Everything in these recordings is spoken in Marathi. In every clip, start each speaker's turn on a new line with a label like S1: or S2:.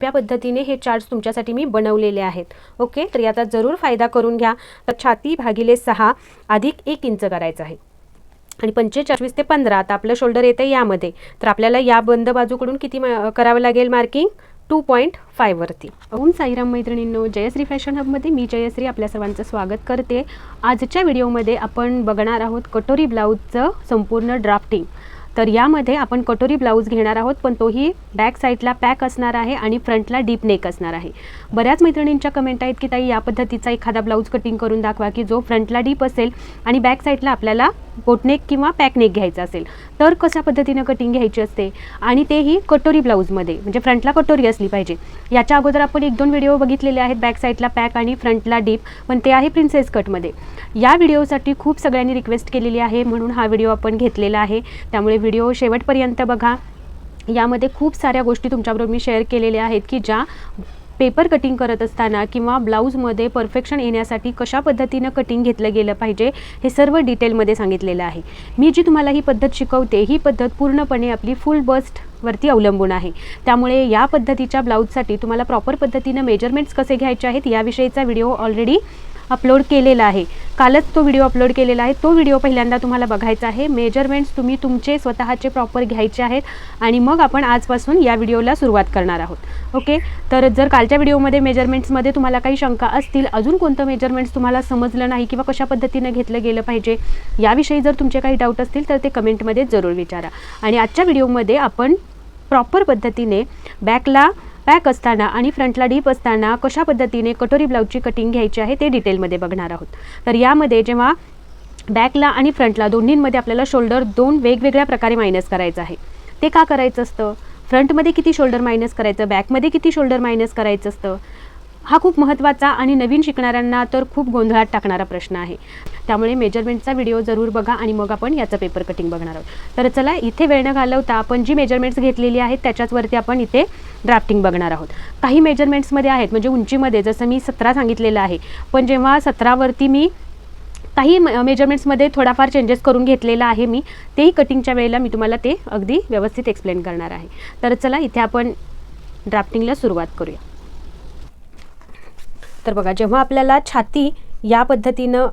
S1: सोप्या पद्धतीने हे चार्ट्स तुमच्यासाठी मी बनवलेले आहेत. ओके तर याचा जरूर फायदा करून घ्या. तर छाती भागिले सहा अधिक एक इंच करायचं आहे. आणि पंचेचाळीस ते पंधरा आता आपलं शोल्डर येतं यामध्ये. तर आपल्याला या बंद बाजूकडून किती करावं लागेल मार्किंग टू पॉईंट फायवरती ओम साईराम मैत्रिणींनो जयश्री फॅशन हबमध्ये मी जयश्री आपल्या सर्वांचं स्वागत करते. आजच्या व्हिडिओमध्ये आपण बघणार आहोत कटोरी ब्लाऊजचं संपूर्ण ड्राफ्टिंग तर यामध्ये आपण कटोरी ब्लाऊज घेणार आहोत पण तोही बॅक साईडला पॅक असणार आहे आणि फ्रंटला डीप नेक असणार आहे. बऱ्याच मैत्रिणींच्या कमेंट आहेत की ताई या पद्धतीचा एखादा ब्लाऊज कटिंग करून दाखवा की जो फ्रंटला डीप असेल आणि बॅक साईडला आपल्याला बोटनेक किंवा पॅकनेक घ्यायचा असेल तर कशा पद्धतीनं कटिंग घ्यायची असते? आणि तेही कटोरी ब्लाऊजमध्ये म्हणजे फ्रंटला कटोरी असली पाहिजे. याच्या अगोदर आपण एक दोन व्हिडिओ बघितलेले आहेत बॅक साईडला पॅक आणि फ्रंटला डीप पण ते आहे प्रिन्सेस कटमध्ये या व्हिडिओसाठी खूप सगळ्यांनी रिक्वेस्ट केलेली आहे म्हणून हा व्हिडिओ आपण घेतलेला आहे. त्यामुळे व्हिडिओ शेवटपर्यंत बघा. यामध्ये खूप साऱ्या गोष्टी तुमच्याबरोबर मी शेअर केलेल्या आहेत की ज्या पेपर कटिंग करत असताना किंवा ब्लाऊजमध्ये परफेक्शन येण्यासाठी कशा पद्धतीनं कटिंग घेतलं गेलं पाहिजे हे सर्व डिटेलमध्ये सांगितलेलं आहे. मी जी तुम्हाला ही पद्धत शिकवते ही पद्धत पूर्णपणे आपली फुल बस्ट वरती अवलंबून आहे. त्यामुळे या पद्धतीच्या ब्लाऊजसाठी तुम्हाला प्रॉपर पद्धतीनं मेजरमेंट्स कसे घ्यायचे आहेत याविषयीचा व्हिडिओ ऑलरेडी अपलोड केलेला आहे. कालच तो व्हिडिओ अपलोड केलेला आहे. तो व्हिडिओ पहिल्यांदा तुम्हाला बघायचा आहे. मेजरमेंट्स तुम्ही तुमचे स्वतःचे प्रॉपर घ्यायचे आहेत आणि मग आपण आजपासून या व्हिडिओला सुरुवात करणार आहोत. ओके तर जर कालच्या व्हिडिओमध्ये मेजरमेंट्समध्ये तुम्हाला काही शंका असतील अजून कोणतं मेजरमेंट्स तुम्हाला समजलं नाही किंवा कशा पद्धतीनं घेतलं गेलं पाहिजे याविषयी जर तुमचे काही डाऊट असतील तर ते कमेंटमध्ये जरूर विचारा. आणि आजच्या व्हिडिओमध्ये आपण प्रॉपर पद्धतीने बॅकला पॅक असताना आणि फ्रंटला डीप असताना कशा पद्धतीने कटोरी ब्लाऊजची कटिंग घ्यायची आहे ते डिटेलमध्ये बघणार आहोत. तर यामध्ये जेव्हा बॅकला आणि फ्रंटला दोन्हींमध्ये आपल्याला शोल्डर दोन वेगवेगळ्या प्रकारे मायनस करायचं आहे. ते का करायचं असतं? फ्रंटमध्ये किती शोल्डर मायनस करायचं? बॅकमध्ये किती शोल्डर मायनस करायचं असतं? हा खूप महत्त्वाचा आणि नवीन शिकणाऱ्यांना तर खूप गोंधळात टाकणारा प्रश्न आहे. त्यामुळे मेजरमेंटचा व्हिडिओ जरूर बघा आणि मग आपण याचं पेपर कटिंग बघणार आहोत. तर चला इथे वेळ न घालवता आपण जी मेजरमेंट्स घेतलेली आहेत त्याच्याचवरती आपण इथे ड्राफ्टिंग बघणार आहोत. काही मेजरमेंट्समध्ये आहेत म्हणजे उंचीमध्ये जसं मी सतरा सांगितलेलं आहे पण जेव्हा सतरावरती मी काही मेजरमेंट्समध्ये थोडाफार चेंजेस करून घेतलेला आहे मी तेही कटिंगच्या वेळेला मी तुम्हाला ते अगदी व्यवस्थित एक्सप्लेन करणार आहे. तर चला इथे आपण ड्राफ्टिंगला सुरुवात करूया. तर बघा जेव्हा आपल्याला छाती या पद्धतीनं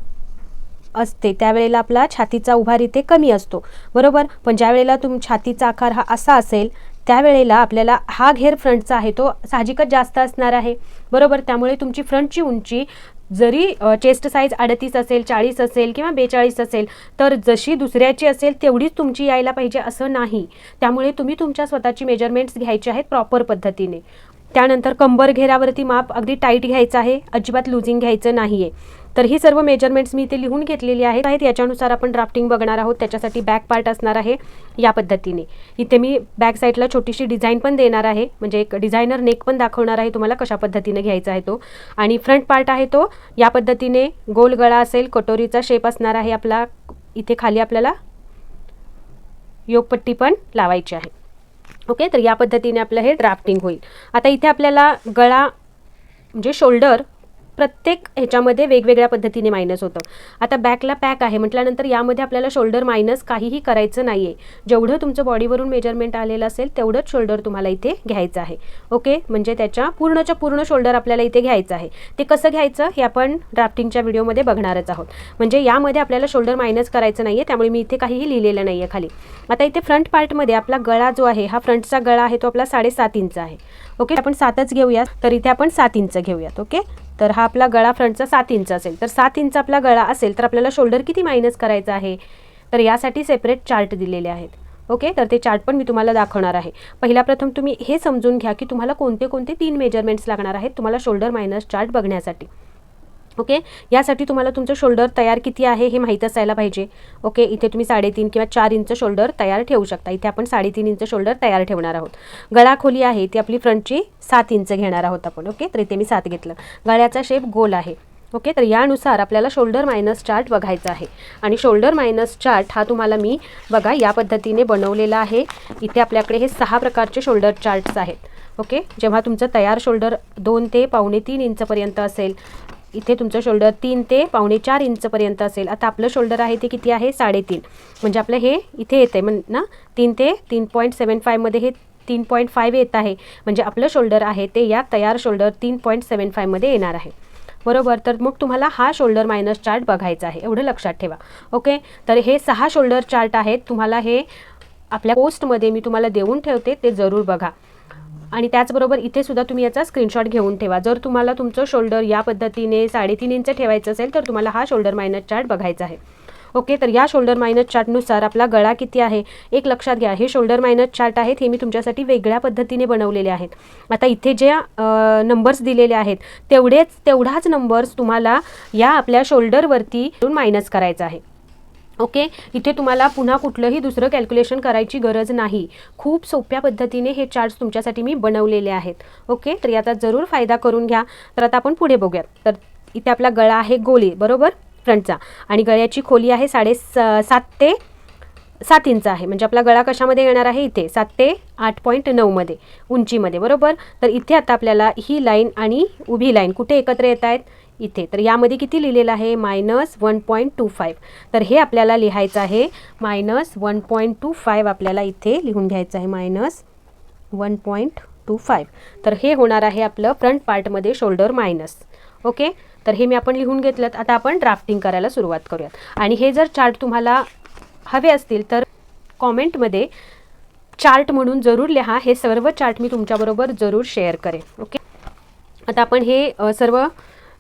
S1: असते त्यावेळेला आपला छातीचा उभार इथे कमी असतो. बरोबर? पण ज्या वेळेला तुम छातीचा आकार हा असा असेल त्यावेळेला आपल्याला हा घेर फ्रंटचा आहे तो साहजिकच जास्त असणार आहे. बरोबर? त्यामुळे तुमची फ्रंटची उंची जरी चेस्ट साईज अडतीस असेल चाळीस असेल किंवा बेचाळीस असेल तर जशी दुसऱ्याची असेल तेवढीच तुमची यायला पाहिजे असं नाही. त्यामुळे तुम्ही तुमच्या स्वतःची मेजरमेंट्स घ्यायचे आहेत प्रॉपर पद्धतीने. त्यानंतर कंबर घेरावरती माप अगदी टाईट घ्यायचं आहे अजिबात लुझिंग घ्यायचं नाही आहे तर ही सर्व मेजरमेंट्स मी इथे लिहून घेतलेली आहेत. आहेत याच्यानुसार आपण ड्राफ्टिंग बघणार आहोत त्याच्यासाठी बॅक पार्ट असणार आहे या पद्धतीने. इथे मी बॅक साईडला छोटीशी डिझाईन पण देणार आहे म्हणजे एक डिझायनर नेक पण दाखवणार आहे तुम्हाला कशा पद्धतीने घ्यायचा आहे तो. आणि फ्रंट पार्ट आहे तो या पद्धतीने गोल गळा असेल कटोरीचा शेप असणार आहे आपला इथे खाली आपल्याला योगपट्टी पण लावायची आहे. ओके? तर या पद्धतीने आपलं हे ड्राफ्टिंग होईल. आता इथे आपल्याला गळा म्हणजे शोल्डर प्रत्येक ह्याच्यामध्ये वेगवेगळ्या पद्धतीने मायनस होतं. आता बॅकला पॅक आहे. म्हटल्यानंतर यामध्ये आपल्याला शोल्डर मायनस काहीही करायचं नाही आहे जेवढं तुमचं बॉडीवरून मेजरमेंट आलेलं असेल तेवढंच शोल्डर तुम्हाला इथे घ्यायचं आहे. ओके म्हणजे त्याच्या पूर्णच्या पूर्ण शोल्डर आपल्याला इथे घ्यायचं आहे. ते कसं घ्यायचं? हे आपण ड्राफ्टिंगच्या व्हिडिओमध्ये बघणारच आहोत. म्हणजे यामध्ये आपल्याला शोल्डर मायनस करायचं नाही आहे त्यामुळे मी इथे काहीही लिहिलेलं नाही आहे खाली. आता इथे फ्रंट पार्टमध्ये आपला गळा जो आहे हा फ्रंटचा गळा आहे तो आपला साडेसात इंच आहे. ओके आपण सातच घेऊयात तर इथे आपण सात इंच घेऊयात. ओके तर हा आपला गळा फ्रंटचा सात इंच असेल. तर सात इंच आपला गळा असेल तर आपल्याला शोल्डर किती मायनस करायचा आहे? तर यासाठी सेपरेट चार्ट दिलेले आहेत. ओके तर ते चार्ट पण मी तुम्हाला दाखवणार आहे. पहिला प्रथम तुम्ही हे समजून घ्या की तुम्हाला कोणते कोणते तीन मेजरमेंट्स लागणार आहेत तुम्हाला शोल्डर मायनस चार्ट बघण्यासाठी. ओके? यासाठी तुम्हाला तुमचं शोल्डर तयार किती आहे हे माहीत असायला पाहिजे. ओके? इथे तुम्ही साडेतीन किंवा चार इंच शोल्डर तयार ठेवू शकता. इथे आपण साडेतीन इंच शोल्डर तयार ठेवणार आहोत. गळा खोली आहे ती आपली फ्रंटची सात इंच घेणार आहोत आपण. ओके? तर इथे मी सात घेतलं. गळ्याचा शेप गोल आहे. ओके? तर यानुसार आपल्याला शोल्डर मायनस चार्ट बघायचा आहे. आणि शोल्डर मायनस चार्ट हा तुम्हाला मी बघा या पद्धतीने बनवलेला आहे. इथे आपल्याकडे हे सहा प्रकारचे शोल्डर चार्ट्स आहेत. ओके? जेव्हा तुमचं तयार शोल्डर दोन ते पावणे तीन इंचपर्यंत असेल इथे तुमचं शोल्डर तीन ते पावणे चार इंचपर्यंत असेल. आता आपलं शोल्डर आहे ते किती आहे? साडेतीन. म्हणजे आपलं हे इथे येतं आहे म्हण ना? तीन ते तीन पॉईंट सेवन फायमध्ये हे तीन पॉईंट फाईव्ह येत आहे. म्हणजे आपलं शोल्डर आहे ते या तयार शोल्डर तीन पॉईंट सेवन फायमध्ये येणार आहे. बरोबर? तर मग तुम्हाला हा शोल्डर मायनस चार्ट बघायचा आहे. एवढं लक्षात ठेवा. ओके? तर हे सहा शोल्डर चार्ट आहेत. तुम्हाला हे आपल्या पोस्टमध्ये मी तुम्हाला देऊन ठेवते. ते जरूर बघा. आणि त्याचबरोबर इथे सुद्धा तुम्ही याचा स्क्रीनशॉट घेऊन ठेवा. जर तुम्हाला तुमचं शोल्डर या पद्धतीने साडेतीन इंच ठेवायचं असेल तर तुम्हाला हा शोल्डर मायनस चार्ट बघायचा आहे. ओके तर या शोल्डर मायनस चार्टनुसार आपला गळा किती आहे? एक लक्षात घ्या हे शोल्डर मायनस चार्ट आहेत हे मी तुमच्यासाठी वेगळ्या पद्धतीने बनवलेले आहेत. आता इथे जे नंबर्स दिलेले आहेत तेवढेच तेवढाच नंबर्स तुम्हाला या आपल्या शोल्डरवरती मायनस करायचा आहे. ओके? इथे तुम्हाला पुन्हा कुठलंही दुसरं कॅल्क्युलेशन करायची गरज नाही. खूप सोप्या पद्धतीने हे चार्ट्स तुमच्यासाठी मी बनवलेले आहेत. ओके? तर याचा जरूर फायदा करून घ्या. तर आता आपण पुढे बघूयात. तर इथे आपला गळा आहे गोली बरोबर? फ्रंटचा आणि गळ्याची खोली आहे साडे सात ते सात इंच आहे. म्हणजे आपला गळा कशामध्ये येणार आहे? इथे. सात ते आठ पॉईंट नऊमध्ये उंचीमध्ये. बरोबर? तर इथे आता आपल्याला ही लाईन आणि उभी लाईन कुठे एकत्र येत आहेत? इथे. तर यामध्ये किती लिहिलेलं आहे? Minus one point two five. तर हे आपल्याला लिहायचं आहे. Minus one point two five आपल्याला इथे लिहून घ्यायचं आहे. Minus one point two five. तर हे होणार आहे आपलं फ्रंट पार्टमध्ये शोल्डर मायनस. ओके? तर हे मी आपण लिहून घेतलं. आता आपण ड्राफ्टिंग करायला सुरुवात करूयात. आणि हे जर चार्ट तुम्हाला हवे असतील तर कॉमेंटमध्ये चार्ट म्हणून जरूर लिहा. हे सर्व चार्ट मी तुमच्याबरोबर जरूर शेअर करेन. ओके? आता आपण हे सर्व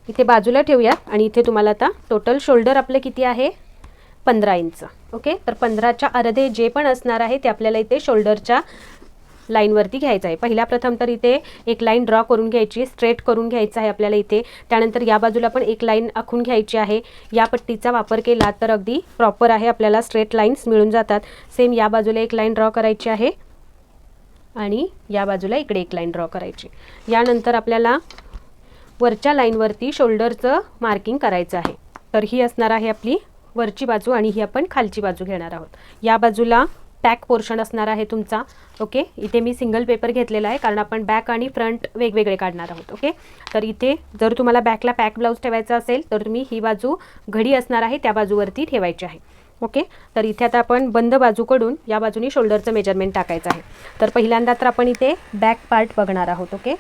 S1: इथे बाजूला ठेवूया आणि इथे तुम्हाला आता टोटल शोल्डर आपलं किती आहे? पंधरा इंच ओके तर पंधराच्या अर्धे जे पण असणार आहे ते आपल्याला इथे शोल्डरच्या लाईनवरती घ्यायचं आहे. पहिल्या प्रथम तर इथे एक लाईन ड्रॉ करून घ्यायची स्ट्रेट करून घ्यायचं आहे आपल्याला इथे. त्यानंतर या बाजूला पण एक लाईन आखून घ्यायची आहे. या पट्टीचा वापर केला तर अगदी प्रॉपर आहे. आपल्याला स्ट्रेट लाईन्स मिळून जातात. सेम या बाजूला एक लाईन ड्रॉ करायची आहे. आणि या बाजूला इकडे एक लाईन ड्रॉ करायची. यानंतर आपल्याला वरच्या लाईनवरती शोल्डरचं मार्किंग करायचं आहे. तर ही असणार आहे आपली वरची बाजू आणि ही आपण खालची बाजू घेणार आहोत. या बाजूला बॅक पोर्शन असणार आहे तुमचा. ओके इथे मी सिंगल पेपर घेतलेला आहे कारण आपण बॅक आणि फ्रंट वेगवेगळे काढणार आहोत. ओके तर इथे जर तुम्हाला बॅकला पॅक ब्लाऊज ठेवायचा असेल तर तुम्ही ही बाजू घडी असणार आहे त्या बाजूवरती ठेवायची आहे. ओके तर इथे आता आपण बंद बाजूकडून या बाजूनी शोल्डरचं मेजरमेंट टाकायचं आहे. तर पहिल्यांदा तर आपण इथे बॅक पार्ट बघणार आहोत. ओके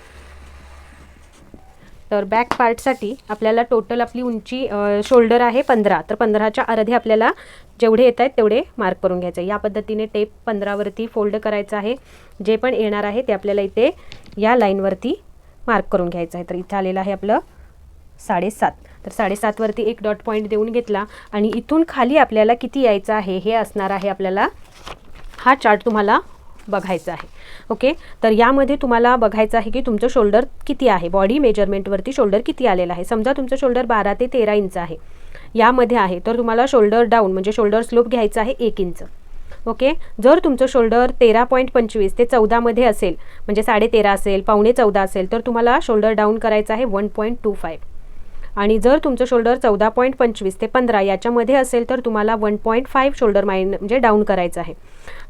S1: तर बॅक पार्टसाठी आपल्याला टोटल आपली उंची शोल्डर आहे पंधरा. तर पंधराच्या अर्धे आपल्याला जेवढे येत आहेत तेवढे मार्क करून घ्यायचे. या पद्धतीने टेप पंधरावरती फोल्ड करायचं आहे. जे पण येणार आहे ते आपल्याला इथे या लाईनवरती मार्क करून घ्यायचं आहे. तर इथं आलेलं आहे आपलं साडेसात. तर साडेसातवरती एक डॉट पॉईंट देऊन घेतला आणि इथून खाली आपल्याला किती यायचं आहे हे असणार आहे आपल्याला हा चार्ट तुम्हाला बघायचं आहे. ओके तर यामध्ये तुम्हाला बघायचं आहे की तुमचं शोल्डर किती आहे? बॉडी मेजरमेंटवरती शोल्डर किती आलेलं आहे? समजा तुमचं शोल्डर बारा ते तेरा इंच आहे. यामध्ये आहे तर तुम्हाला शोल्डर डाऊन म्हणजे शोल्डर स्लोप घ्यायचा आहे एक इंच ओके जर तुमचं शोल्डर तेरा पॉईंट पंचवीस ते चौदामध्ये असेल म्हणजे साडे तेरा असेल पावणे चौदा असेल तर तुम्हाला शोल्डर डाऊन करायचं आहे वन पॉईंट टू फाईव्ह आणि जर तुमचं शोल्डर चौदा पॉईंट पंचवीस ते पंधरा याच्यामध्ये असेल तर तुम्हाला one point five shoulder mine म्हणजे डाऊन करायचं आहे.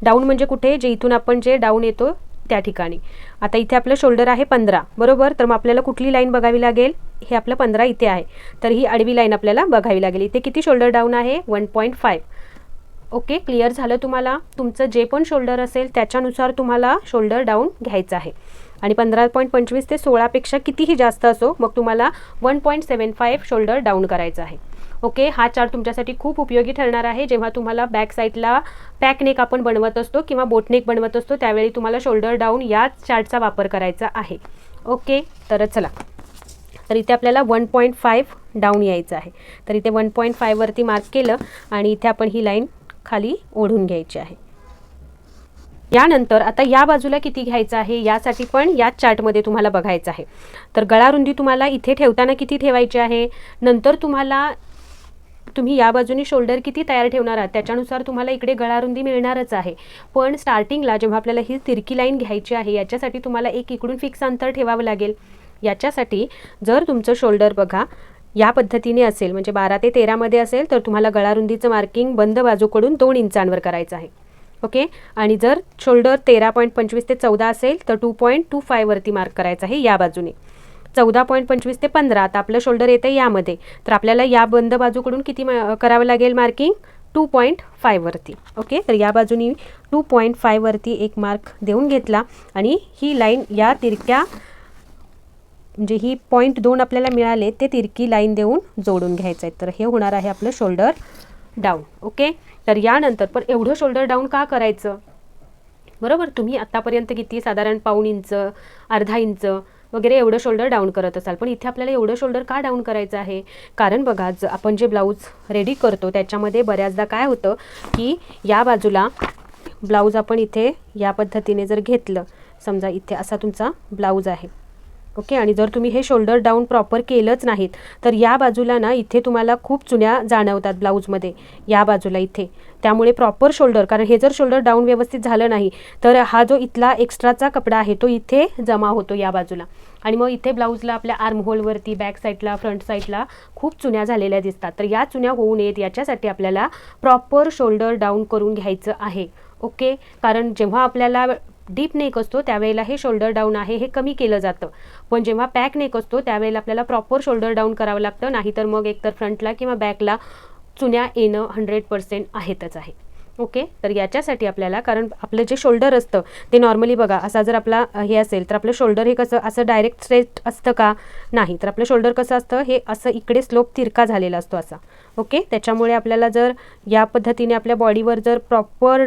S1: डाऊन म्हणजे कुठे? जे इथून आपण जे डाऊन येतो त्या ठिकाणी. आता इथे आपलं शोल्डर आहे पंधरा. बरोबर? तर मग आपल्याला कुठली लाईन बघावी लागेल? हे आपलं पंधरा इथे आहे. तर ही आडवी लाईन आपल्याला बघावी लागेल. इथे किती शोल्डर डाऊन आहे? One point five okay clear झालं तुम्हाला? तुमचं जे पण शोल्डर असेल त्याच्यानुसार तुम्हाला शोल्डर डाऊन घ्यायचं आहे. आणि पंधरा पॉईंट पंचवीस ते सोळापेक्षा कितीही जास्त असो मग तुम्हाला one point seven five shoulder down करायचं आहे. ओके हा चार्ट तुमच्यासाठी खूप उपयोगी ठरणार आहे. जेव्हा तुम्हाला बॅक साईडला पॅकनेक आपण बनवत असतो किंवा बोटनेक बनवत असतो त्यावेळी तुम्हाला शोल्डर डाऊन याच चार्टचा वापर करायचा आहे. ओके तर चला. तर इथे आपल्याला वन पॉईंट फाईव्ह डाऊन यायचं आहे. तर इथे वन पॉईंट फाईव्हवरती मार्क केलं आणि इथे आपण ही लाईन खाली ओढून घ्यायची आहे. यानंतर आता या बाजूला किती घ्यायचं आहे यासाठी पण याच चार्टमध्ये तुम्हाला बघायचं आहे. तर गळारुंदी तुम्हाला इथे ठेवताना किती ठेवायची आहे? नंतर तुम्हाला तुम्ही या बाजूने शोल्डर किती तयार ठेवणार आहात? त्याच्यानुसार तुम्हाला इकडे गळारुंदी मिळणारच आहे. पण स्टार्टिंगला जेव्हा आपल्याला ही तिरकी लाईन घ्यायची आहे याच्यासाठी तुम्हाला एक इकडून फिक्स अंतर ठेवावं लागेल. याच्यासाठी जर तुमचं शोल्डर बघा या पद्धतीने असेल म्हणजे बारा ते तेरामध्ये असेल तर तुम्हाला गळारुंदीचं मार्किंग बंद बाजूकडून दोन इंचांवर करायचं आहे. ओके? आणि जर शोल्डर तेरा पॉईंट पंचवीस ते चौदा असेल तर टू पॉईंट टू फायवरती मार्क करायचं आहे या बाजूने. चौदा पॉईंट पंचवीस ते पंधरा. आता आपलं शोल्डर येतं यामध्ये. तर आपल्याला या बंद बाजूकडून किती करावं लागेल मार्किंग? टू पॉईंट फायवरती ओके? तर या बाजूनी टू पॉईंट फायवरती एक मार्क देऊन घेतला. आणि ही लाईन या तिरक्या म्हणजे ही पॉईंट दोन आपल्याला मिळाले ते तिरकी लाईन देऊन जोडून घ्यायचं आहे. तर हे होणार आहे आपलं शोल्डर डाऊन. ओके? तर यानंतर पण एवढं शोल्डर डाऊन का करायचं? बरोबर? तुम्ही आत्तापर्यंत किती साधारण पाऊण इंच अर्धा इंच वगैरे एवढं शोल्डर डाऊन करत असाल. पण इथे आपल्याला एवढं शोल्डर का डाऊन करायचं आहे? कारण बघा ज आपण जे ब्लाऊज रेडी करतो त्याच्यामध्ये बऱ्याचदा काय होतं की या बाजूला ब्लाऊज आपण इथे या पद्धतीने जर घेतलं समजा इथे असा तुमचा ब्लाऊज आहे. ओके आणि जर तुम्ही हे शोल्डर डाऊन प्रॉपर केलंच नाहीत तर या बाजूला ना इथे तुम्हाला खूप चुन्या जाणवतात ब्लाऊजमध्ये. या बाजूला इथे. त्यामुळे प्रॉपर शोल्डर कारण हे जर शोल्डर डाऊन व्यवस्थित झालं नाही तर हा जो इथला एक्स्ट्राचा कपडा आहे तो इथे जमा होतो या बाजूला. आणि मग इथे ब्लाऊजला आपल्या आर्महोलवरती बॅक साईडला फ्रंट साईडला खूप चुन्या झालेल्या दिसतात. तर या चुन्या होऊ नयेत याच्यासाठी आपल्याला प्रॉपर शोल्डर डाऊन करून घ्यायचं आहे. ओके कारण जेव्हा आपल्याला डीप नेक असतो त्यावेळेला हे शोल्डर डाऊन आहे हे कमी केलं जातं. पण जेव्हा पॅक नेक असतो त्यावेळेला आपल्याला प्रॉपर शोल्डर डाऊन करावं लागतं नाहीतर मग एकतर फ्रंटला किंवा बॅकला चुन्या येणं हंड्रेड पर्सेंट आहेतच आहे. ओके? तर याच्यासाठी आपल्याला कारण आपलं जे शोल्डर असतं ते नॉर्मली बघा असा जर आपला हे असेल तर आपलं शोल्डर हे कसं असं डायरेक्ट स्ट्रेट असतं का? नाही. तर आपलं शोल्डर कसं असतं हे असं इकडे स्लोप तिरका झालेला असतो असा. ओके? त्याच्यामुळे आपल्याला जर या पद्धतीने आपल्या बॉडीवर जर प्रॉपर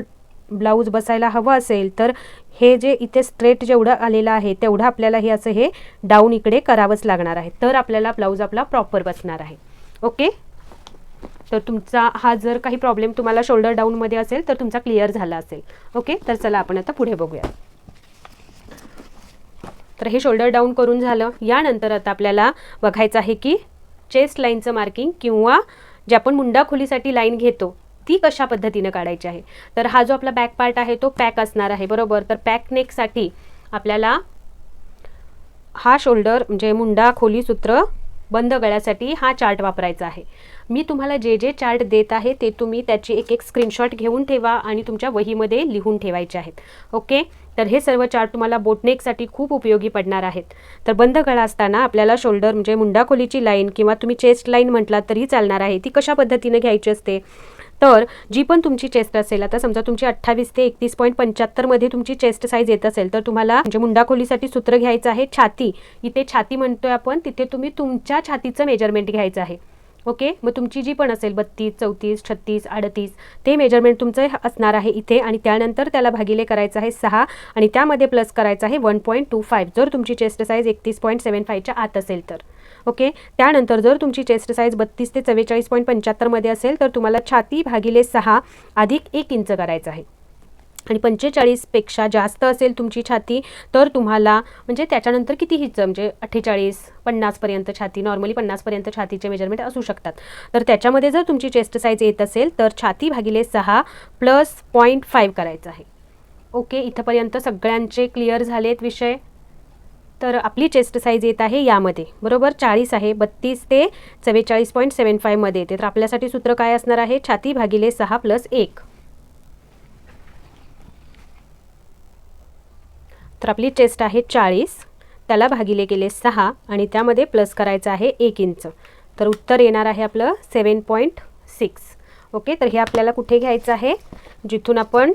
S1: ब्लाऊज बसायला हवं असेल तर हे जे इथे स्ट्रेट जेवढं आलेलं आहे तेवढं आपल्याला हे असं हे डाऊन इकडे करावंच लागणार आहे. तर आपल्याला ब्लाऊज आपला प्रॉपर बसणार आहे. ओके तर तुमचा हा जर काही प्रॉब्लेम तुम्हाला शोल्डर डाऊनमध्ये असेल तर तुमचा क्लिअर झाला असेल. ओके तर चला आपण आता पुढे बघूया. तर हे शोल्डर डाऊन करून झालं. यानंतर आता आपल्याला बघायचं आहे की चेस्ट लाईनचं मार्किंग किंवा जे आपण मुंडा खोलीसाठी लाईन घेतो ती कशा पद्धतीनं काढायची आहे? तर हा जो आपला बॅक पार्ट आहे तो पॅक असणार आहे बरोबर? तर पॅक नेकसाठी आपल्याला हा शोल्डर म्हणजे मुंडा खोली सूत्र बंद गळ्यासाठी हा चार्ट वापरायचा आहे. मी तुम्हाला जे जे चार्ट देत आहे ते तुम्ही त्याची एक एक स्क्रीनशॉट घेऊन ठेवा आणि तुमच्या वहीमध्ये लिहून ठेवायचे आहेत. ओके? तर हे सर्व चार्ट तुम्हाला बोटनेकसाठी खूप उपयोगी पडणार आहेत. तर बंद गळा असताना आपल्याला शोल्डर म्हणजे मुंडा खोलीची लाईन किंवा तुम्ही चेस्ट लाईन म्हटलात तरी चालणार आहे. ती कशा पद्धतीनं घ्यायची असते? तर जी पण तुमची चेस्ट असेल आता समजा तुमची अठ्ठावीस ते एकतीस पॉईंट पंच्याहत्तरमध्ये तुमची चेस्ट साईज येत असेल तर तुम्हाला म्हणजे मुंडा खोलीसाठी सूत्र घ्यायचं आहे छाती. इथे छाती म्हणतोय आपण तिथे तुम्ही तुमच्या छातीचं मेजरमेंट घ्यायचं आहे. ओके मग तुमची जी पण असेल बत्तीस चौतीस छत्तीस अडतीस ते मेजरमेंट तुमचं असणार आहे इथे आणि त्यानंतर त्याला भागिले करायचं आहे सहा आणि त्यामध्ये प्लस करायचं आहे वन पॉईंट टू फाईव्ह जर तुमची चेस्ट साईज एकतीस पॉईंट सेवन फाईव्हच्या आत असेल तर. ओके? त्यानंतर जर तुमची चेस्ट साईज बत्तीस ते चव्वेचाळीस पॉईंट पंच्याहत्तरमध्ये असेल तर तुम्हाला छाती भागिले सहा अधिक एक इंच करायचं आहे. आणि पंचेचाळीसपेक्षा जास्त असेल तुमची छाती तर तुम्हाला म्हणजे त्याच्यानंतर किती हिच म्हणजे अठ्ठेचाळीस पन्नासपर्यंत छाती नॉर्मली पन्नासपर्यंत छातीचे मेजरमेंट असू शकतात. तर त्याच्यामध्ये जर तुमची चेस्ट साईज येत असेल तर छाती भागिले सहा प्लस पॉईंट फाईव्ह करायचं आहे. ओके? इथंपर्यंत सगळ्यांचे क्लिअर झालेत विषय. तर आपली चेस्ट साईज येत आहे यामध्ये. बरोबर? चाळीस आहे. बत्तीस ते चव्वेचाळीस पॉईंट सेवन फाईव्हमध्ये येते. तर आपल्यासाठी सूत्र काय असणार आहे? छाती भागिले सहा प्लस एक. तर आपली चेस्ट आहे चाळीस. त्याला भागिले गेले सहा आणि त्यामध्ये प्लस करायचं आहे एक इंच. तर उत्तर येणार आहे आपलं सेवन पॉईंट सिक्स ओके तर हे आपल्याला कुठे घ्यायचं आहे? जिथून आपण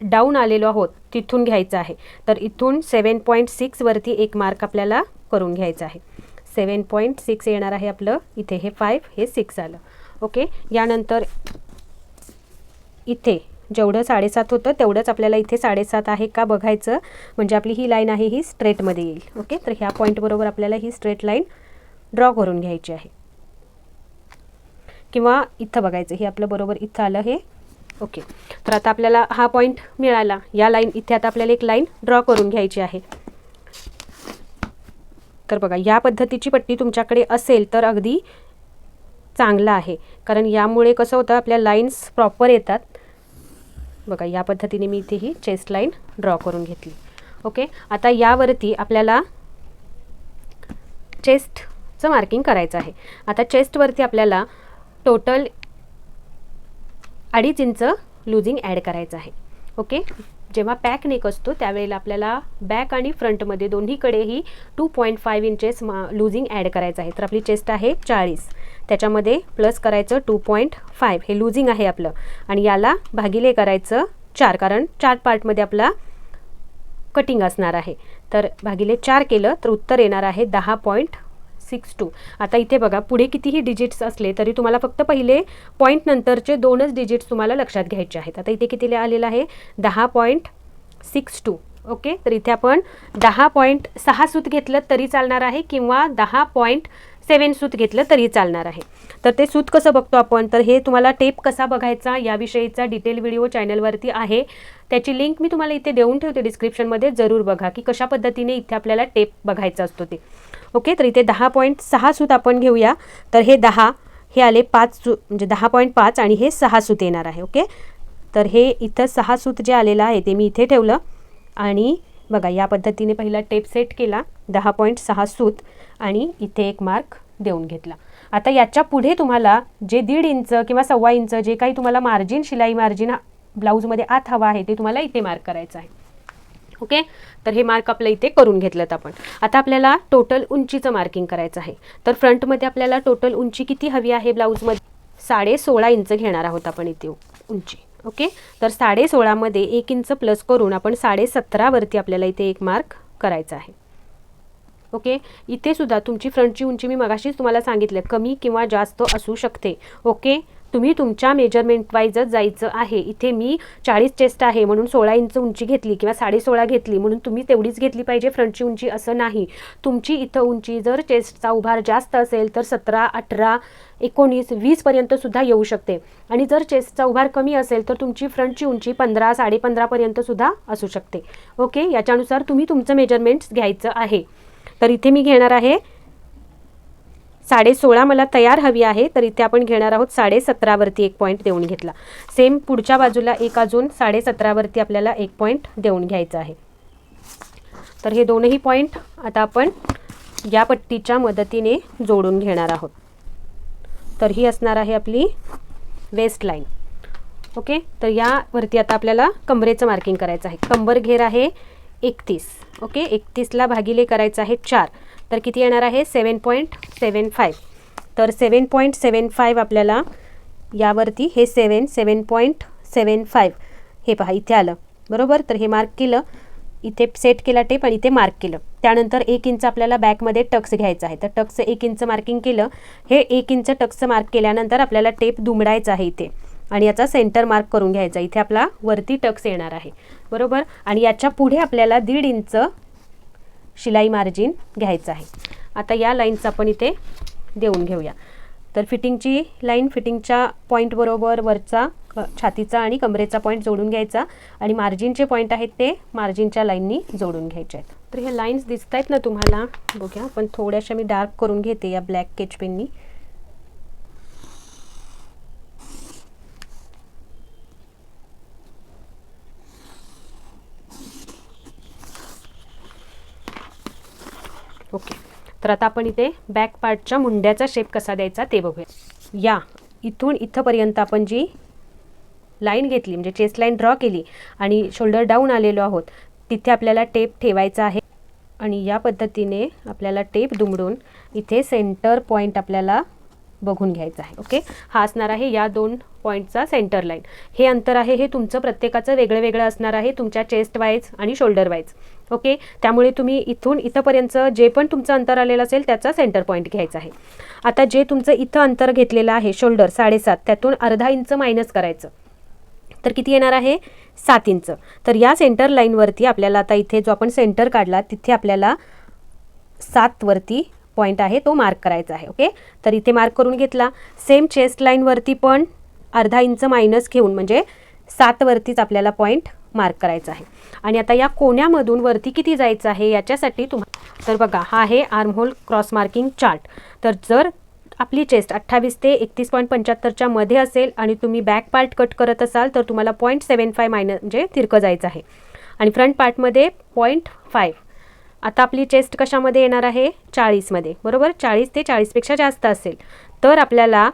S1: डाऊन आलेलो आहोत तिथून घ्यायचं आहे. तर इथून सेवन पॉईंट सिक्सवरती एक मार्क आपल्याला करून घ्यायचा आहे. सेवन पॉईंट सिक्स येणार आहे आपलं इथे हे फाईव्ह हे सिक्स आलं. ओके यानंतर इथे जेवढं साडेसात होतं तेवढंच आपल्याला इथे साडेसात आहे का बघायचं. म्हणजे आपली ही लाईन आहे ही स्ट्रेटमध्ये येईल. ओके तर ह्या पॉईंटबरोबर आपल्याला ही स्ट्रेट लाईन ड्रॉ करून घ्यायची आहे. किंवा इथं बघायचं हे आपलं बरोबर इथं आलं हे ओके तर आता आपल्याला हा पॉईंट मिळाला. या लाईन इथे आता आपल्याला एक लाईन ड्रॉ करून घ्यायची आहे. तर बघा या पद्धतीची पट्टी तुमच्याकडे असेल तर अगदी चांगला आहे. कारण यामुळे कसं होतं आपल्या लाईन्स प्रॉपर येतात. बघा या पद्धतीने मी इथे ही चेस्ट लाईन ड्रॉ करून घेतली. ओके आता यावरती आपल्याला चेस्टचं मार्किंग करायचं आहे. आता चेस्टवरती आपल्याला टोटल अडीच इंच लुझिंग ॲड करायचं आहे. ओके? जेव्हा पॅक नेक असतो त्यावेळेला आपल्याला बॅक आणि फ्रंटमध्ये दोन्हीकडेही टू पॉईंट फाईव्ह इंचेस मा लुझिंग ॲड करायचं आहे. तर आपली चेस्ट आहे चाळीस. त्याच्यामध्ये प्लस करायचं टू पॉईंट फाईव्ह. हे लुझिंग आहे आपलं. आणि याला भागिले करायचं चार कारण चार पार्टमध्ये आपला कटिंग असणार आहे. तर भागिले चार केलं तर उत्तर येणार आहे दहा पॉईंट सिक्स टू. आता इथे बघा पुढे कितीही डिजिट्स असले तरी तुम्हाला फक्त पहिले पॉईंट नंतरचे दोनच डिजिट्स तुम्हाला लक्षात घ्यायचे आहेत. आता इथे किती आलेलं आहे? दहा पॉईंट सिक्स टू. ओके? तर इथे आपण दहा पॉईंट सहा सूत घेतलं तरी चालणार आहे किंवा दहा पॉईंट सेवन सूत घेतलं तरी चालणार आहे. तर ते सूत कसं बघतो आपण? तर हे तुम्हाला टेप कसा बघायचा याविषयीचा डिटेल व्हिडिओ चॅनलवरती आहे. त्याची लिंक मी तुम्हाला इथे देऊन ठेवते डिस्क्रिप्शनमध्ये जरूर बघा की कशा पद्धतीने इथे आपल्याला टेप बघायचा असतो ते. ओके तर इथे दहा पॉईंट सहा सूत आपण घेऊया. तर हे दहा हे आले पाच सू म्हणजे दहा पॉईंट पाच आणि हे सहा सूत येणार आहे ओके? तर हे इथं सहा सूत जे आलेलं आहे ते मी इथे ठेवलं. आणि बघा या पद्धतीने पहिला टेप सेट केला दहा पॉईंट सहा सूत आणि इथे एक मार्क देऊन घेतला. आता याच्यापुढे तुम्हाला जे दीड इंच किंवा सव्वा इंच जे काही तुम्हाला मार्जिन शिलाई मार्जिन ब्लाऊजमध्ये आत हवा आहे ते तुम्हाला इथे मार्क करायचं आहे. ओके? तर हे मार्क आपल्या इथे करून घेतलं आपण. आता आपल्याला टोटल उंचीचं मार्किंग करायचं आहे. तर फ्रंटमध्ये आपल्याला टोटल उंची किती हवी आहे ब्लाऊजमध्ये साडे सोळा इंच घेणार आहोत आपण इथे उंची. ओके? तर साडे सोळामध्ये एक इंच प्लस करून आपण साडे सतरावरती आपल्याला इथे एक मार्क करायचा आहे. ओके? इथे सुद्धा तुमची फ्रंटची उंची मी मगाशीच तुम्हाला सांगितलं कमी किंवा जास्त असू शकते. ओके? तुम्ही तुमच्या मेजरमेंट वाईजच जायचं आहे. इथे मी चाळीस चेस्ट आहे म्हणून सोळा इंच उंची घेतली किंवा साडे सोळा घेतली म्हणून तुम्ही तेवढीच घेतली पाहिजे फ्रंटची उंची असं नाही. तुमची इथं उंची जर चेस्टचा उभार जास्त असेल तर सतरा अठरा एकोणीस वीसपर्यंत सुद्धा येऊ शकते. आणि जर चेस्टचा उभार कमी असेल तर तुमची फ्रंटची उंची पंधरा साडेपंधरापर्यंत सुद्धा असू शकते. ओके? याच्यानुसार तुम्ही तुमचं मेजरमेंट्स घ्यायचं आहे. तर इथे मी घेणार आहे साडे सोळा मला तयार हवी आहे तर इथे आपण घेणार आहोत साडे सतरावरती एक पॉईंट देऊन घेतला. सेम पुढच्या बाजूला एक अजून साडे सतरावरती आपल्याला एक पॉईंट देऊन घ्यायचा आहे. तर हे दोनही पॉईंट आता आपण या पट्टीच्या मदतीने जोडून घेणार आहोत. तर ही असणार आहे आपली वेस्ट लाईन ओके तर यावरती आता आपल्याला कमरेचं मार्किंग करायचं आहे. कंबर घेर आहे एकतीस. ओके एकतीसला भागिले करायचं आहे चार. तर किती येणार आहे? सेवन पॉईंट सेवन फाईव्ह तर सेवन पॉईंट सेवन फाईव्ह आपल्याला यावरती हे सेवन सेवन पॉईंट सेवन फाईव्ह हे पहा इथे आलं. बरोबर? तर हे मार्क केलं. इथे सेट केला टेप आणि इथे मार्क केलं. त्यानंतर एक इंच आपल्याला बॅकमध्ये टक्स घ्यायचं आहे. तर टक्स एक इंच मार्किंग केलं. हे एक इंच टक्स मार्क केल्यानंतर आपल्याला टेप दुमडायचा आहे इथे. आणि याचा सेंटर मार्क करून घ्यायचा इथे आपला वरती टक्स येणार आहे. बरोबर? आणि याच्यापुढे आपल्याला दीड इंच शिलाई मार्जिन घ्यायचं आहे. आता या लाईनचं आपण इथे देऊन घेऊया. तर फिटिंगची लाईन फिटिंगच्या पॉईंटबरोबर वरचा छातीचा आणि कमरेचा पॉईंट जोडून घ्यायचा आणि मार्जिनचे पॉईंट आहेत ते मार्जिनच्या लाईननी जोडून घ्यायचे आहेत. तर हे लाईन्स दिसत आहेत ना तुम्हाला? बघूया पण थोड्याशा मी डार्क करून घेते या ब्लॅक केच पेननी ओके तर आता आपण इथे बॅक पार्टच्या मुंड्याचा शेप कसा द्यायचा ते बघूया. या इथून इथंपर्यंत आपण जी लाईन घेतली म्हणजे चेस्ट लाईन ड्रॉ केली आणि शोल्डर डाऊन आलेलो आहोत तिथे आपल्याला टेप ठेवायचा आहे. आणि या पद्धतीने आपल्याला टेप दुमडून इथे सेंटर पॉईंट आपल्याला बघून घ्यायचा आहे. ओके हा असणार आहे या दोन पॉईंटचा सेंटर लाईन हे अंतर आहे हे तुमचं प्रत्येकाचं वेगळं वेगळं असणार आहे तुमच्या चेस्ट वाईज आणि शोल्डर वाईज ओके? त्यामुळे तुम्ही इथून इथंपर्यंत जे पण तुमचं अंतर आलेलं असेल त्याचा सेंटर पॉईंट घ्यायचा आहे. आता जे तुमचं इथं अंतर घेतलेलं आहे शोल्डर साडेसात त्यातून अर्धा इंच मायनस करायचं. तर किती येणार आहे? सात इंच तर या सेंटर लाईनवरती आपल्याला आता इथे जो आपण सेंटर काढला तिथे आपल्याला सातवरती पॉईंट आहे तो मार्क करायचा आहे ओके? तर इथे मार्क करून घेतला. सेम चेस्ट लाईनवरती पण अर्धा इंच मायनस घेऊन म्हणजे सातवरतीच आपल्याला पॉईंट मार्क करायचा आहे. आणि आता या कोण्यामधून वरती किती जायचं आहे याच्यासाठी तुम्हाला तर बघा हा आहे आर्महोल क्रॉस मार्किंग चार्ट. तर जर आपली चेस्ट अठ्ठावीस ते एकतीस पॉईंट पंच्याहत्तरच्या मध्ये असेल आणि तुम्ही बॅक पार्ट कट करत असाल तर तुम्हाला पॉईंट सेवन फाय मायनस म्हणजे तिरकं जायचं आहे. आणि फ्रंट पार्टमध्ये पॉईंट फाईव्ह. आता आपली चेस्ट कशामध्ये येणार आहे? चाळीसमध्ये बरोबर? चाळीस ते चाळीसपेक्षा जास्त असेल. तर आपल्याला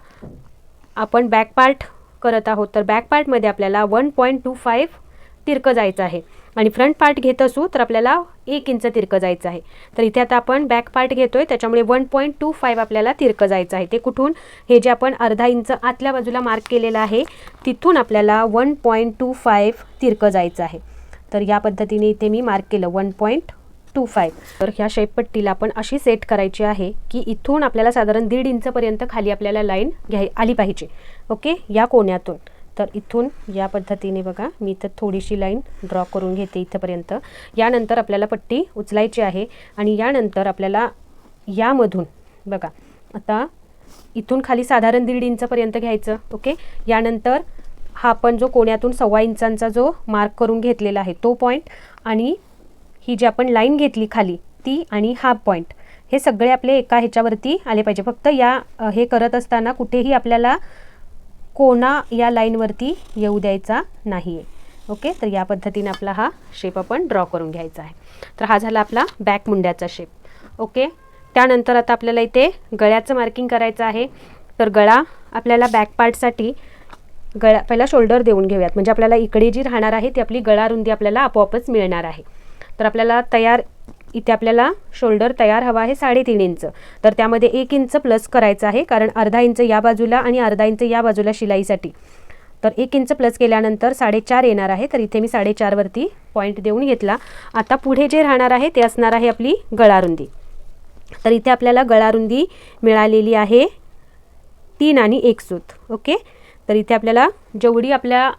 S1: आपण बॅक पार्ट करत आहोत. तर बॅक पार्टमध्ये आपल्याला वन पॉईंट टू फाईव्ह तिरकं जायचं आहे. आणि फ्रंट पार्ट घेत असू तर आपल्याला एक इंच तिरकं जायचं आहे. तर इथे आता आपण बॅक पार्ट घेतोय त्याच्यामुळे वन पॉईंट टू फाईव्ह आपल्याला तिरकं जायचं आहे. ते कुठून? हे जे आपण अर्धा इंच आतल्या बाजूला मार्क केलेलं आहे तिथून आपल्याला वन पॉईंट टू फाईव्ह तिरकं जायचं आहे. तर या पद्धतीने इथे मी मार्क केलं वन पॉईंट टू फाईव्ह तर ह्या शेपपट्टीला आपण अशी सेट करायची आहे की इथून आपल्याला साधारण दीड इंचपर्यंत खाली आपल्याला लाईन घ्याय आली पाहिजे. ओके या कोण्यातून. तर इथून या पद्धतीने बघा मी इथं थोडीशी लाईन ड्रॉ करून घेते इथंपर्यंत. यानंतर आपल्याला पट्टी उचलायची आहे आणि यानंतर आपल्याला यामधून बघा आता इथून खाली साधारण दीड इंचपर्यंत घ्यायचं ओके? यानंतर हा आपण जो कोण्यातून सव्वा इंचांचा जो मार्क करून घेतलेला आहे तो पॉईंट आणि ही जी आपण लाईन घेतली खाली ती आणि हा पॉईंट हे सगळे आपले एका ह्याच्यावरती आले पाहिजे. फक्त या हे करत असताना कुठेही आपल्याला कोणा या लाईनवरती येऊ द्यायचा नाही आहे ओके तर या पद्धतीने आपला हा शेप आपण ड्रॉ करून घ्यायचा आहे. तर हा झाला आपला बॅक मुंड्याचा शेप ओके त्यानंतर आता आपल्याला इथे गळ्याचं मार्किंग करायचं आहे. तर गळा आपल्याला बॅक पार्टसाठी गळा पहिला शोल्डर देऊन घेऊयात. म्हणजे आपल्याला इकडे जी राहणार आहे ती आपली गळा रुंदी आपल्याला आपोआपच मिळणार आहे. तर आपल्याला तयार इथे आपल्याला शोल्डर तयार हवा आहे साडेतीन इंच. तर त्यामध्ये एक इंच प्लस करायचं आहे कारण अर्धा इंच या बाजूला आणि अर्धा इंच या बाजूला शिलाईसाठी. तर एक इंच प्लस केल्यानंतर साडेचार येणार आहे तर इथे मी साडेचारवरती पॉईंट देऊन घेतला. आता पुढे जे राहणार आहे ते असणार आहे आपली गळारुंदी. तर इथे आपल्याला गळारुंदी मिळालेली आहे तीन आणि एक सूत ओके? तर इथे आपल्याला जेवढी आपल्या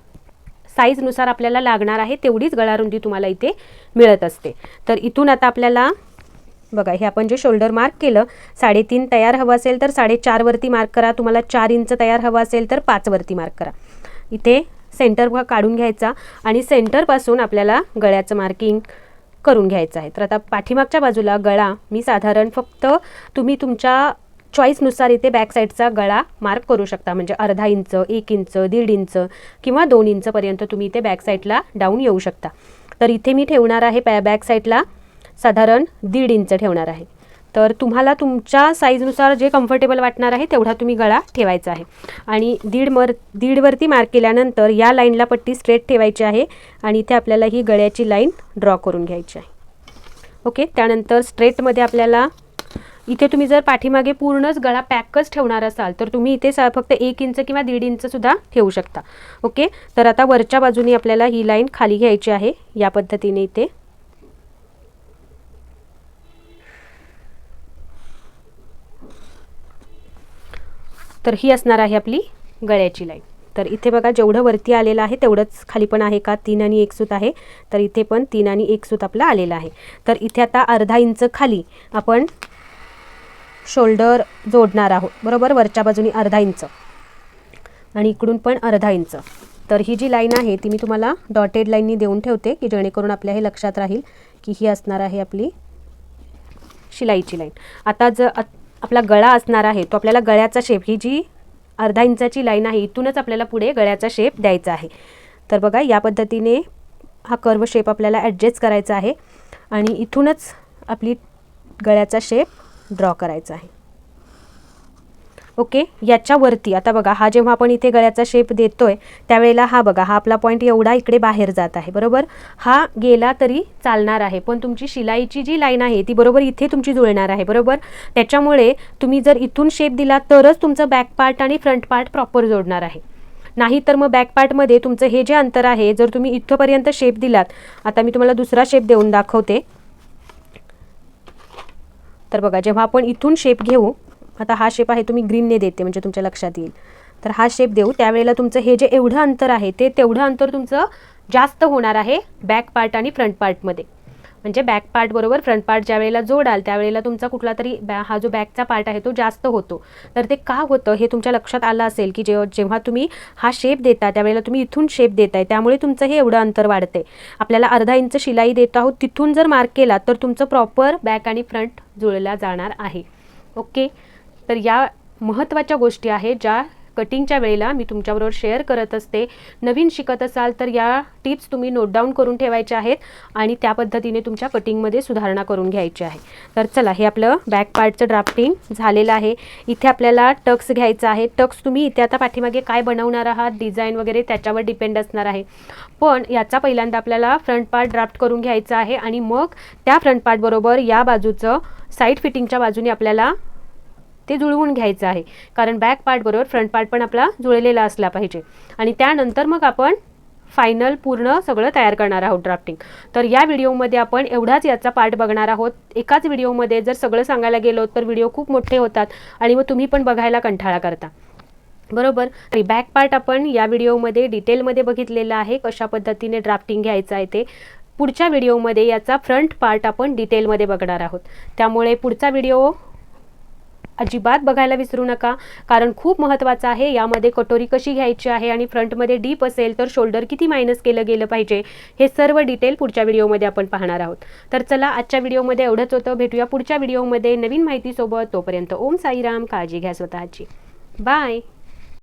S1: साईजनुसार आपल्याला लागणार आहे तेवढीच गळारुंदी तुम्हाला इथे मिळत असते. तर इथून आता आपल्याला बघा हे आपण जे शोल्डर मार्क केलं साडेतीन तयार हवं असेल तर साडेचारवरती मार्क करा तुम्हाला चार इंच तयार हवं असेल तर पाचवरती मार्क करा. इथे सेंटर काढून घ्यायचा आणि सेंटरपासून आपल्याला गळ्याचं मार्किंग करून घ्यायचं आहे. तर आता पाठीमागच्या बाजूला गळा मी साधारण फक्त तुम्ही तुमच्या चॉईसनुसार इथे बॅक साईडचा गळा मार्क करू शकता. म्हणजे अर्धा इंच एक इंच दीड इंच किंवा दोन इंचपर्यंत तुम्ही इथे बॅक साईडला डाऊन येऊ शकता. तर इथे मी ठेवणार आहे पॅ बॅक साईडला साधारण दीड इंच ठेवणार आहे. तर तुम्हाला तुमच्या साईजनुसार जे कम्फर्टेबल वाटणार आहे तेवढा तुम्ही गळा ठेवायचा आहे. आणि दीड मर दीडवरती मार्क केल्यानंतर या लाईनला पट्टी स्ट्रेट ठेवायची आहे आणि इथे आपल्याला ही गळ्याची लाईन ड्रॉ करून घ्यायची आहे. ओके त्यानंतर स्ट्रेटमध्ये आपल्याला इथे तुम्ही जर पाठीमागे पूर्णच गळा पॅकच ठेवणार असाल तर तुम्ही इथे सा फक्त एक इंच किंवा दीड इंच सुद्धा ठेवू शकता. ओके? तर आता वरच्या बाजूने आपल्याला ही लाईन खाली घ्यायची आहे या पद्धतीने इथे. तर ही असणार आहे आपली गळ्याची लाईन. तर इथे बघा जेवढं वरती आलेलं आहे तेवढंच खाली पण आहे का? तीन आणि एक सूत आहे. तर इथे पण तीन आणि एक सूत आपलं आलेलं आहे. तर इथे आता अर्धा इंच खाली आपण शोल्डर जोडणार आहोत. बरोबर? वरच्या बाजूनी अर्धा इंच. आणि इकडून पण अर्धा इंच. तर ही जी लाईन आहे ती मी तुम्हाला डॉटेड लाईननी देऊन ठेवते की जेणेकरून आपल्या हे लक्षात राहील की ही असणार आहे आपली शिलाईची लाईन. आता जर आपला गळा असणार आहे तो आपल्याला गळ्याचा शेप ही जी अर्धा इंचाची लाईन आहे इथूनच आपल्याला पुढे गळ्याचा शेप द्यायचा आहे. तर बघा या पद्धतीने हा कर्व शेप आपल्याला ॲडजस्ट करायचा आहे. आणि इथूनच आपली गळ्याचा शेप ड्रॉ करायचा आहे. ओके याच्यावरती आता बघा हा जेव्हा आपण इथे गळ्याचा शेप देतोय त्यावेळेला हा बघा हा आपला पॉईंट एवढा इकडे बाहेर जात आहे बरोबर? हा गेला तरी चालणार आहे पण तुमची शिलाईची जी लाईन आहे ती बरोबर इथे तुमची जुळणार आहे बरोबर? त्याच्यामुळे तुम्ही जर इथून शेप दिला तरच तुमचं बॅक पार्ट आणि फ्रंट पार्ट प्रॉपर जोडणार आहे. नाही तर मग बॅक पार्टमध्ये तुमचं हे जे अंतर आहे जर तुम्ही इथंपर्यंत शेप दिलात आता मी तुम्हाला दुसरा शेप देऊन दाखवते. तर बघा जेव्हा आपण इथून शेप घेऊ आता हा शेप आहे तुम्ही ग्रीनने देते म्हणजे तुमच्या लक्षात येईल. तर हा शेप देऊ त्यावेळेला तुमचं हे जे एवढं अंतर आहे ते तेवढं अंतर तुमचं जास्त होणार आहे बॅक पार्ट आणि फ्रंट पार्टमध्ये म्हणजे बॅक पार्ट बरोबर फ्रंट पार्ट ज्या वेळेला जोडाल त्यावेळेला तुमचा कुठला तरी बॅ हा जो बॅकचा पार्ट आहे तो जास्त होतो. तर ते का होतं हे तुमच्या लक्षात आलं असेल की जेव्हा जेव्हा तुम्ही हा शेप देता त्यावेळेला तुम्ही इथून शेप देताय त्यामुळे तुमचं हे एवढं अंतर वाढते आपल्याला अर्धा इंच शिलाई देत आहोत तिथून जर मार्क केला तर तुमचं प्रॉपर बॅक आणि फ्रंट जुळला जाणार आहे. ओके तर या महत्त्वाच्या गोष्टी आहेत ज्या कटिंगच्या वेळेला मी तुमच्याबरोबर शेअर करत असते. नवीन शिकत असाल तर या टिप्स तुम्ही नोट डाऊन करून ठेवायच्या आहेत आणि त्या पद्धतीने तुमच्या कटिंगमध्ये सुधारणा करून घ्यायची आहे. तर चला हे आपलं बॅक पार्टचं ड्राफ्टिंग झालेलं आहे. इथे आपल्याला टक्स घ्यायचा आहे. टक्स तुम्ही इथे आता पाठीमागे काय बनवणार आहात? डिझाईन वगैरे त्याच्यावर डिपेंड असणार आहे. पण याचा पहिल्यांदा आपल्याला फ्रंट पार्ट ड्राफ्ट करून घ्यायचा आहे आणि मग त्या फ्रंट पार्टबरोबर या बाजूचं साईड फिटिंगच्या बाजूने आपल्याला ते जुळवून घ्यायचं आहे. कारण बॅक पार्टबरोबर फ्रंट पार्ट पण आपला जुळलेला असला पाहिजे. आणि त्यानंतर मग आपण फायनल पूर्ण सगळं तयार करणार आहोत ड्राफ्टिंग तर या व्हिडिओमध्ये आपण एवढाच याचा पार्ट बघणार आहोत. एकाच व्हिडिओमध्ये जर सगळं सांगायला गेलो तर व्हिडिओ खूप मोठे होतात आणि मग तुम्ही पण बघायला कंटाळा करता. बरोबर? आणि बॅक पार्ट आपण या व्हिडिओमध्ये डिटेलमध्ये बघितलेलं आहे कशा पद्धतीने ड्राफ्टिंग घ्यायचं आहे ते. पुढच्या व्हिडिओमध्ये याचा फ्रंट पार्ट आपण डिटेलमध्ये बघणार आहोत. त्यामुळे पुढचा व्हिडिओ अजिबात बघायला विसरू नका. कारण खूप महत्त्वाचं आहे यामध्ये कटोरी कशी घ्यायची आहे आणि फ्रंटमध्ये डीप असेल तर शोल्डर किती मायनस केलं गेलं पाहिजे हे सर्व डिटेल पुढच्या व्हिडिओमध्ये आपण पाहणार आहोत. तर चला आजच्या व्हिडिओमध्ये एवढंच होतं. भेटूया पुढच्या व्हिडिओमध्ये नवीन माहितीसोबत. तोपर्यंत ओम साईराम काळजी घ्या स्वतःची. बाय!